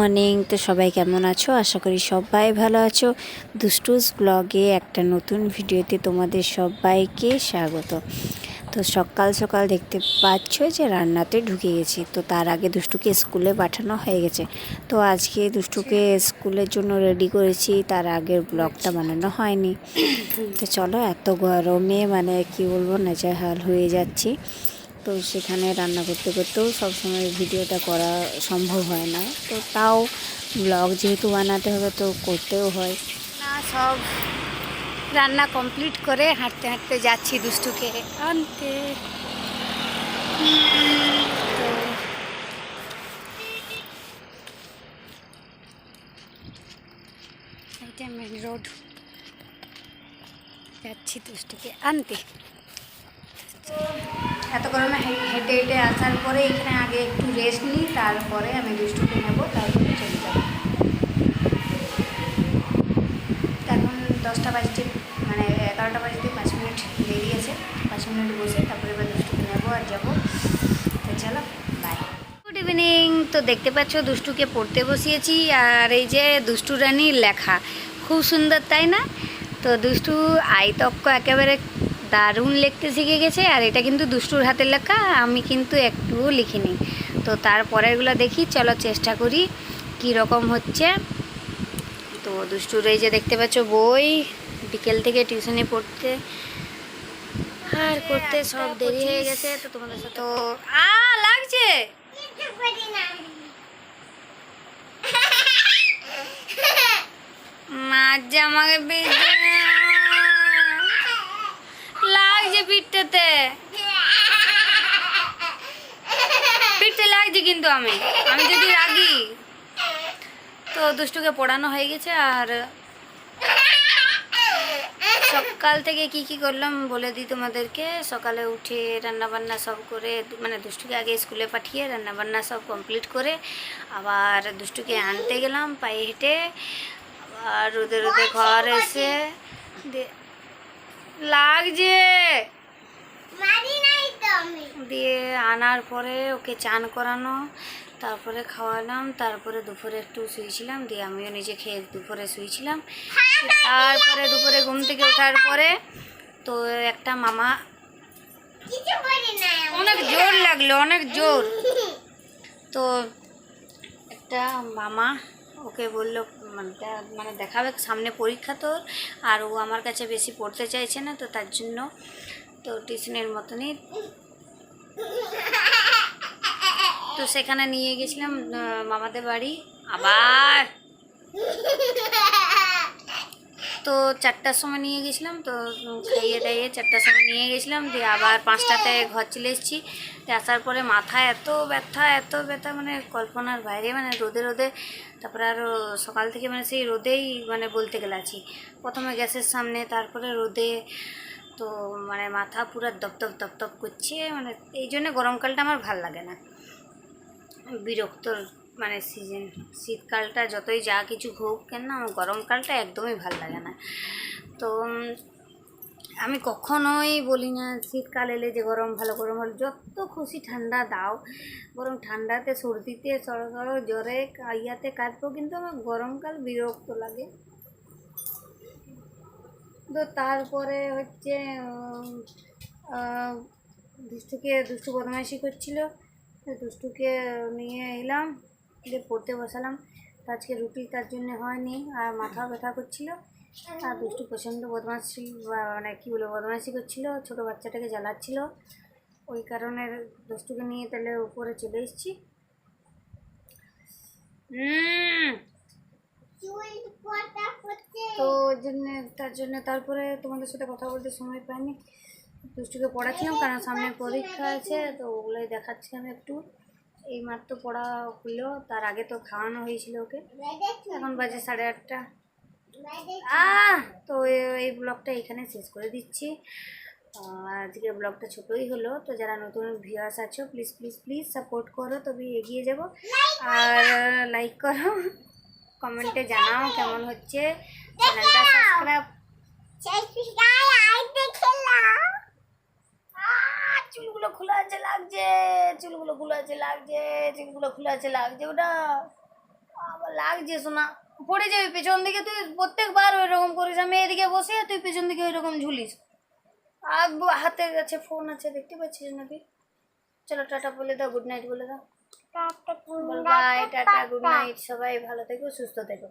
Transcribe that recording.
Morning. তো সবাই কেমন আছো? আশা করি সবাই ভালো আছো। দুষ্টুস ব্লগে একটা নতুন ভিডিওতে তোমাদের সবাইকে স্বাগত। তো সকাল সকাল দেখতে পাচ্ছ যে রান্নাতে ঢুকে গেছি। তো তার আগে দুষ্টুকে স্কুলে পাঠানো হয়ে গেছে। তো আজকে দুষ্টুকে স্কুলের জন্য রেডি করেছি। তার আগের ব্লগটা বানানো হয়নি। তো চলো এত গরমে মানে কি বলব নেচাহাল হয়ে যাচ্ছি। তো সেখানে রান্না করতে করতেও সবসময় ভিডিওটা করা সম্ভব হয় না। তো তাও ব্লগ যেহেতু বানাতে হবে তো করতেও হয়। না সব রান্না কমপ্লিট করে হাঁটতে হাঁটতে যাচ্ছি দুষ্টুকে। আনতে। এইটা মেন রোড। যাচ্ছি দুষ্টুকে আনতে। এত গরমে হেঁটে হেঁটে আসার পরে এখানে আগে একটু রেস্ট নিই, তারপরে আমি দুষ্টুকে নেব, তারপরে চলে যাব। এখন দশটা বাজতে মানে এগারোটা বাজতে পাঁচ মিনিট দেরি আছে পাঁচ মিনিট বসে তারপরে এবার দুষ্টুকে নেব আর যাব। চলো গুড ইভিনিং তো দেখতে পাচ্ছ দুষ্টুকে পড়তে বসিয়েছি আর এই যে দুষ্টু রানীর লেখা। খুব সুন্দর, তাই না? তো দুষ্টু আইতক্ক একেবারে দারুণ লিখতে শিখে গেছে আর এটা কিন্তু দুষ্টুর হাতের লেখা আমি কিন্তু একটুও লিখিনি। তো তারপরেরগুলো দেখি চলো চেষ্টা করি কী রকম হচ্ছে। তো দুষ্টুর এই যে দেখতে পাচ্ছ বই বিকেল থেকে টিউশনে পড়তে আর করতে সব দেরি হয়ে গেছে তো তোমাদের সাথে তো আ লাগছে। মাছ আমাকে বেঁধে পিঠটাতে পিঠতে লাগছে কিন্তু আমি। আমি যদি রাগি, তো দুষ্টুকে পড়ানো হয়ে গেছে আর সকাল থেকে কি কি করলাম বলে দিই তোমাদেরকে। সকালে উঠে রান্না বান্না সব করে মানে দুষ্টুকে আগে স্কুলে পাঠিয়ে রান্না বান্না সব কমপ্লিট করে আবার দুষ্টুকে আনতে গেলাম পায়ে হেঁটে। আবার রোদে রোদে ঘর এসে লাগছে। দিয়ে আনার পরে ওকে চান করানো তারপরে খাওয়ালাম তারপরে দুপুরে একটু শুয়েছিলাম দিয়ে আমিও নিজে খেয়ে দুপুরে শুয়েছিলাম তারপরে দুপুরে ঘুম থেকে ওঠার পরে তো একটা মামা অনেক জোর লাগল অনেক জোর। তো একটা মামা ওকে বলল মানে মানে দেখাবে সামনে পরীক্ষা তোর আর ও আমার কাছে বেশি পড়তে চাইছে না তো তার জন্য তো টিউশনের মতনই। তো সেখানে নিয়ে গেছিলাম মামাদের বাড়ি। আবার। তো চারটার সময় নিয়ে গেছিলাম, তো খাইয়ে দাইয়ে চারটার সময় নিয়ে গেছিলাম, দিয়ে আবার পাঁচটাতে ঘর চলে এসেছি। দিয়ে আসার পরে মাথা এত ব্যথা এত ব্যথা মানে কল্পনার বাইরে মানে রোদে রোদে। তারপরে আরও সকাল থেকে মানে সেই রোদেই মানে বলতে গেলে আছি। প্রথমে গ্যাসের সামনে, তারপরে রোদে। তো মানে মাথা পুরো দপদপ দপদপ করছে মানে এই জন্য গরমকালটা আমার ভালো লাগে না। বিরক্ত মানে সিজন শীতকালটা যতই যা কিছু হোক কেন না আমার গরমকালটা একদমই ভালো লাগে না। তো আমি কখনোই বলি না, শীতকাল এলে যে গরম ভালো গরম ভালো, যত খুশি ঠান্ডা দাও। বরং ঠান্ডাতে সর্দিতে সরো জ্বরে ইয়াতে কাটবো কিন্তু আমার গরমকাল বিরক্ত লাগে। তো তারপরে হচ্ছে দুষ্টুকে, দুষ্টু বদমাইশি করছিল। দুষ্টুকে নিয়ে এলাম দিয়ে পড়তে বসালাম। আজকে রুটি তার জন্য হয়নি, আর মাথা ব্যথা করছিল। আর দুষ্টু প্রচণ্ড বদমাশি মানে কী বলব, বদমাইশি করছিল, ছোটো বাচ্চাটাকে জ্বালাচ্ছিল। ওই কারণে দুষ্টুকে নিয়ে তাহলে উপরে চলে এসেছি। হুম তো জন্যে, তার জন্য তারপরে তোমাদের সাথে কথা বলতে সময় পাইনি। দুষ্টুকে পড়াচ্ছিলাম, কারণ সামনে পরীক্ষা আছে, তো ওগুলোই দেখাচ্ছিলাম একটু। এই মাত্র পড়া হলো, তার আগে তো খাওয়ানো হয়েছিল ওকে। এখন বাজে সাড়ে আটটা। তো এই ব্লগটা এখানে শেষ করে দিচ্ছি। আজকে ব্লগটা ছোটোই হলো, তো যারা নতুন ভিউয়ার্স আছো প্লিজ প্লিজ প্লিজ সাপোর্ট করো তবে এগিয়ে যাব। আর লাইক করো। কমেন্টে জানাও কেমন হচ্ছে চ্যানেলটা সাবস্ক্রাইব চুলগুলো খোলা আছে লাগছে চুলগুলো খোলা আছে লাগছে চুলগুলো খোলা আছে লাগছে ওটা। লাগছে শোনা পড়ে যাবি পেছন দিকে তুই প্রত্যেকবার ওই রকম করিস আমি এদিকে বসে তুই পেছন দিকে ওই রকম ঝুলিস। আর ব- হাতে কাছে ফোন আছে দেখতে পাচ্ছিস নাকি? চলো টাটা বলে দাও গুড নাইট বলে দাও। বাই টাটা গুড নাইট সবাই ভালো থেকো সুস্থ থেকো।